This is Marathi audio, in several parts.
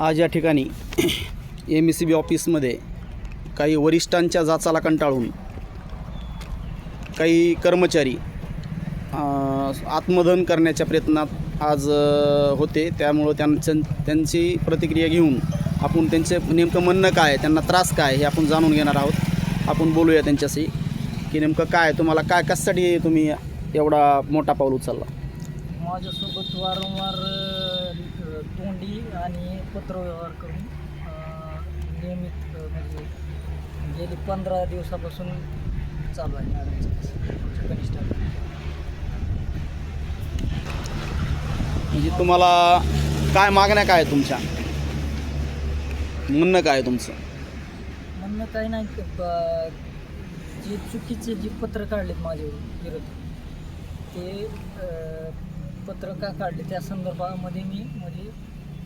आज या ठिकाणी एम ई सी बी ऑफिसमध्ये काही वरिष्ठांच्या जाचाला कंटाळून काही कर्मचारी आत्मधन आत्मदहन करण्याच्या प्रयत्नात आज होते. त्यामुळं त्यांचं त्यांची प्रतिक्रिया घेऊन आपण त्यांचे नेमकं म्हणणं काय त्यांना त्रास काय हे आपण जाणून घेणार आहोत. आपण बोलूया त्यांच्याशी की नेमकं काय तुम्हाला काय कशासाठी तुम्ही एवढा मोठा पाऊल उचलला? माझ्यासोबत वारंवार तोंडी आणि पत्रव्यवहार करून नियमित म्हणजे गेली पंधरा दिवसापासून चालू आहे मॅडमचं कनिष्ठ म्हणजे तुम्हाला काय मागण्या काय आहे तुमच्या? म्हणणं काय आहे तुमचं? म्हणणं काही नाही जे चुकीचे जे पत्र काढलेत माझे विरोध ते पत्र का काढले त्या संदर्भामध्ये मी म्हणजे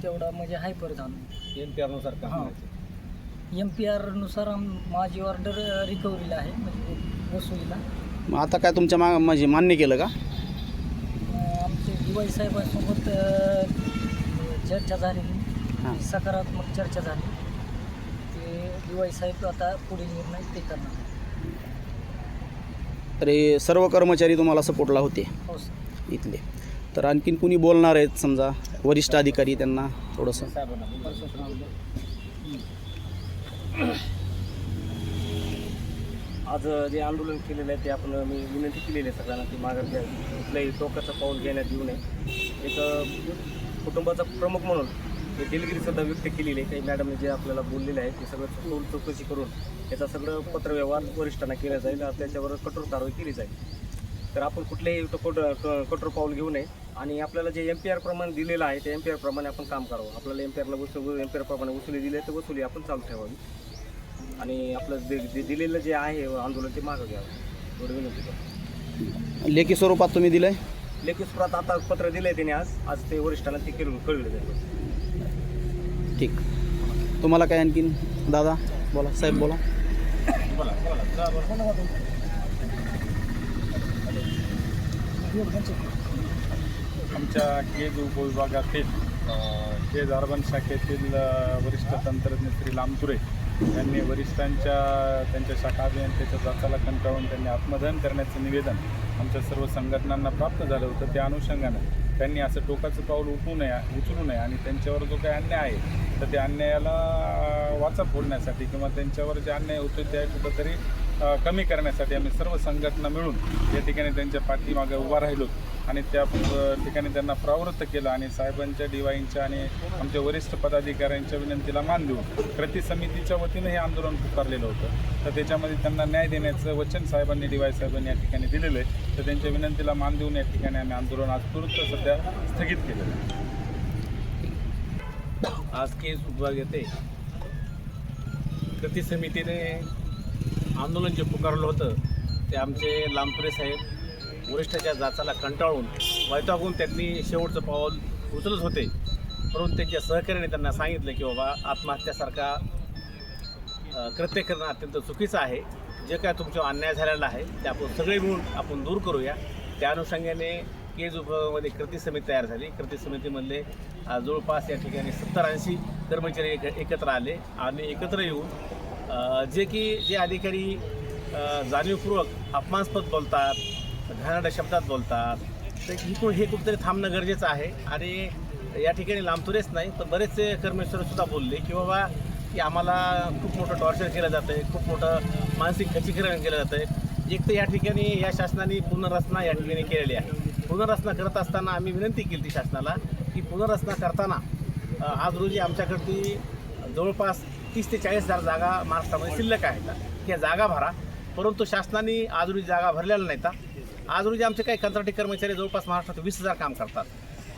तेवढा म्हणजे हायपर झालो. एन पी आरनुसार काम हां. करायचं. एम पी आरनुसार आम माझी ऑर्डर रिकव्हरीला आहे म्हणजे वसुलीला. मग आता काय तुमच्या मा म्हणजे मान्य केलं का? अं, आमचे दिवाळी साहेबांसोबत अं, चर्चा झालेली हां. सकारात्मक चर्चा झाली. ते दिवाळी साहेब आता पुढील निर्णय ते करणार. तर हे सर्व कर्मचारी तुम्हाला सपोर्टला होते. हो सर इथले. तर आणखीन कुणी बोलणार आहेत समजा? वरिष्ठ अधिकारी त्यांना थोडंसं. आज जे आंदोलन केलेलं आहे ते आपण मी विनंती केलेली आहे सगळ्यांना की माघार कुठल्याही टोकाचं पाऊल घेण्यात येऊ नये. एक कुटुंबाचा प्रमुख म्हणून हे दिलगिरी सुद्धा व्यक्त केलेली आहे. काही मॅडमने जे आपल्याला बोललेलं आहे ते सगळं सखोल चौकशी करून याचा सगळं पत्रव्यवहार वरिष्ठांना केला जाईल. त्याच्यावर कठोर कारवाई केली जाईल. तर आपण कुठलेही कठोर कठोर पाऊल घेऊ नये. आणि आपल्याला जे एम पी आर प्रमाणे दिलेलं आहे ते एम पी आर प्रमाणे आपण काम करावं. आपल्याला एम पी आरला वसूल एम पी आर प्रमाणे वसुली दिली आहे तर वसुली आपण चालू ठेवावी. आणि आपलं जे जे दिलेलं जे आहे आंदोलन ते मागं घ्यावं. एवढं विनंती करतो. लेखी स्वरूपात तुम्ही दिलं आहे लेखी स्वरात आता पत्र दिलं आहे त्याने आज. आज ते वरिष्ठांना ते कळवलं कळवलं जाईल. ठीक. तुम्हाला काय आणखीन दादा? बोला साहेब बोला. आमच्या केज उपविभागातील केज अर्बन शाखेतील वरिष्ठ तंत्रज्ञ श्री लामतुरे यांनी वरिष्ठांच्या त्यांच्या शाखा अभियंत्याच्या जाचाला कंटाळून त्यांनी आत्मदहन करण्याचं निवेदन आमच्या सर्व संघटनांना प्राप्त झालं होतं. त्या अनुषंगानं त्यांनी असं टोकाचं पाऊल उठू नये उचलू नये आणि त्यांच्यावर जो काही अन्याय आहे तर त्या अन्यायाला वाचा फोडण्यासाठी किंवा त्यांच्यावर जे अन्याय होतो त्या कुठंतरी कमी करण्यासाठी आम्ही सर्व संघटना मिळून या ठिकाणी त्यांच्या पाठीमागे उभा राहिलो. आणि त्या ठिकाणी त्यांना प्रवृत्त केलं आणि साहेबांच्या डिवाईंच्या आणि आमच्या वरिष्ठ पदाधिकाऱ्यांच्या विनंतीला मान देऊन कृती समितीच्या वतीनं हे आंदोलन पुकारलेलं होतं. तर त्याच्यामध्ये त्यांना न्याय देण्याचं वचन साहेबांनी डीवाय साहेबांनी या ठिकाणी दिलेलं आहे. तर त्यांच्या विनंतीला मान देऊन या ठिकाणी आम्ही आंदोलन आज तुरंत सध्या स्थगित केलेलं आहे. आज केस विभाग येते. कृती समितीने आंदोलन जे पुकारलं होतं ते आमचे लांबपुरे साहेब वरिष्ठाच्या जाचाला कंटाळून वैतागून त्यांनी शेवटचं पाऊल उचलत होते. परंतु त्यांच्या सहकार्याने त्यांना सांगितलं की बाबा आत्महत्यासारखा कृत्य करणं अत्यंत चुकीचं आहे. जे काय तुमच्यावर अन्याय झालेला आहे ते आपण सगळे मिळून आपण दूर करूया. त्या अनुषंगाने केज उपयोगामध्ये कृती समिती तयार झाली. कृती समितीमधले जवळपास या ठिकाणी सत्तर ऐंशी कर्मचारी एक एकत्र आले. आणि एकत्र येऊन जे की जे अधिकारी जाणीवपूर्वक अपमानास्पद बोलतात घाणेरड्या शब्दात बोलतात. तर ही हे कुठेतरी थांबणं गरजेचं आहे. आणि या ठिकाणी लांबतुरेच नाही तर बरेचसे कर्मचारी सुद्धा बोलले की बाबा की आम्हाला खूप मोठं टॉर्चर केलं जातं आहे खूप मोठं मानसिक खचीकरण केलं जातं आहे एक तर या ठिकाणी या शासनाने पुनर्रचना या ठिकाणी केलेली आहे. पुनर्रचना करत असताना आम्ही विनंती केली ती शासनाला की पुनर्रचना करताना आज रोजी आमच्याकडची जवळपास तीस ते चाळीस हजार जागा महाराष्ट्रामध्ये शिल्लक आहेत. त्या जागा भरा. परंतु शासनाने आज रोजी जागा भरलेल्या नाहीत. आज रोजी आमचे काही कंत्राटी कर्मचारी जवळपास महाराष्ट्रात वीस हजार काम करतात.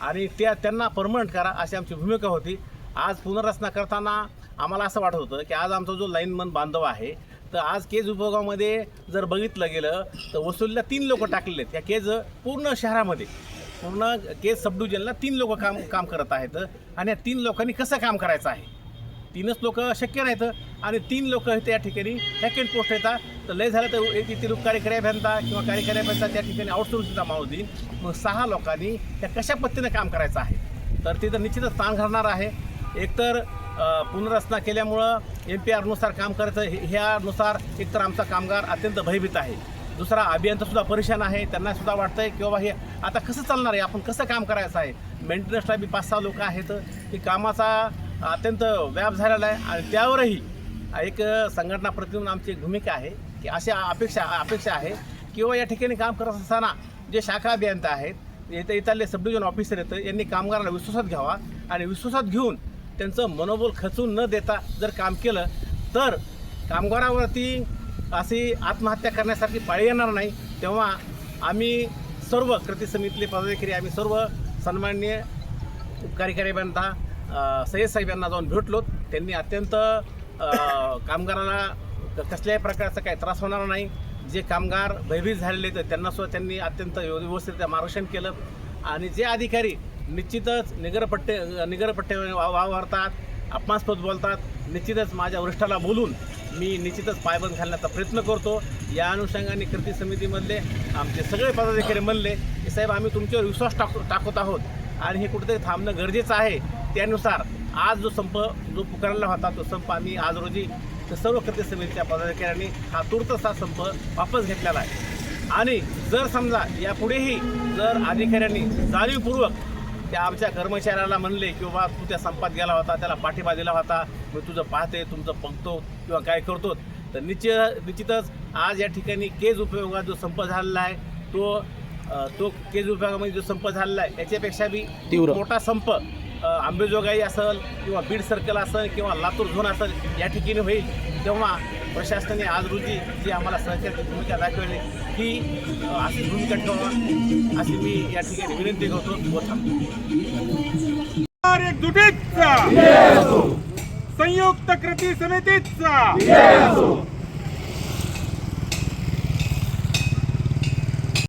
आणि त्या त्यांना परमनंट करा अशी आमची भूमिका होती. आज पुनर्रचना करताना आम्हाला असं वाटत होतं की आज आमचा जो लाईनमन बांधव आहे तर आज केज विभागामध्ये जर बघितलं गेलं तर वसुलीला तीन लोक टाकलेले आहेत. त्या केज पूर्ण शहरामध्ये पूर्ण केज सबडिव्हिजनला तीन लोक काम काम करत आहेत. आणि या तीन लोकांनी कसं काम करायचं आहे? तीनच लोक शक्य नाहीत आणि तीन लोक इथे या ठिकाणी. सेकंड पोस्ट येतात तर लय झालं तर एक इथे कार्यकारी अभियंता किंवा कार्यकारी अभियंता त्या ठिकाणी आउटसोर्सिंगचा माणूस देईल मग सहा लोकांनी त्या कशा पद्धतीने काम करायचं आहे? तर तिथं निश्चितच ताण घालणार आहे. एकतर पुनर्रचना केल्यामुळं एम पी आरनुसार काम करायचं हे- ह्यानुसार एकतर आमचा कामगार अत्यंत भयभीत आहे. दुसरा अभियंतासुद्धा परेशान आहे त्यांनासुद्धा वाटतं आहे की बाबा हे आता कसं चालणार आहे? आपण कसं काम करायचं आहे? मेंटेनन्सला बी पाच सहा लोक आहेत. की कामाचा अत्यंत व्याप झालेला आहे. आणि त्यावरही एक संघटना प्रतिनिधी आमची एक भूमिका आहे की अशा अपेक्षा अपेक्षा आहे किंवा या ठिकाणी काम करत असताना जे शाखा अभियंता आहेत इथं इथले सब डिव्हिजन ऑफिसर येतं यांनी कामगारांना विश्वासात घ्यावा आणि विश्वासात घेऊन त्यांचं मनोबल खचून न देता जर काम केलं तर कामगारावरती अशी आत्महत्या करण्यासारखी पाळी येणार नाही. तेव्हा आम्ही सर्व कृती समितीतले पदाधिकारी आम्ही सर्व सन्माननीय कार्यकारी अभियंता सय्यद साहेब यांना जाऊन भेटलो त्यांनी अत्यंत कामगारांना कामगाराला कसल्याही प्रकारचा काही त्रास होणार नाही. जे कामगार भयभीत झालेले आहेत त्यांना सुद्धा त्यांनी अत्यंत व्यवस्थितरित्या मार्गदर्शन केलं. आणि जे अधिकारी निश्चितच निगरपट्टे निगरपट्टे वा- वावरतात अपमानस्पद बोलतात निश्चितच माझ्या वरिष्ठाला बोलून मी निश्चितच पायबंद घालण्याचा प्रयत्न करतो. या अनुषंगाने कृती समितीमधले आमचे सगळे पदाधिकारी म्हणले की साहेब आम्ही तुमच्यावर विश्वास टाकू टाकत आहोत आणि हे कुठेतरी थांबणं गरजेचं आहे. त्यानुसार आज जो संप जो पुकारला होता तो संप आम्ही आज रोजी सर्व कृती समितीच्या पदाधिकाऱ्यांनी हा तुर्तसा संप वापस घेतलेला आहे आणि जर समजा यापुढेही जर अधिकाऱ्यांनी जाणीवपूर्वक त्या आमच्या कर्मचाऱ्याला म्हणले की बाबा तू त्या संपात गेला होता त्याला पाठिंबा दिला होता मी तुझं पाहते तुमचं बघतो किंवा काय करतो तर निश्चित निश्चितच आज या ठिकाणी केज उपयोगात जो संप झालेला आहे तो तो केज उपयोगामध्ये जो संप झालेला आहे याच्यापेक्षा बी तीव्र. मोठा संप आंबेजोगाई असेल किंवा बीड सर्कल असेल किंवा लातूर झोन असेल या ठिकाणी होईल. तेव्हा प्रशासनाने आज रोजी जी आम्हाला सहकार्याची भूमिका दाखवली ही अशी भूमिका ठेवा अशी मी या ठिकाणी विनंती करतो. व थांबतो संयुक्त कृती समितीचा.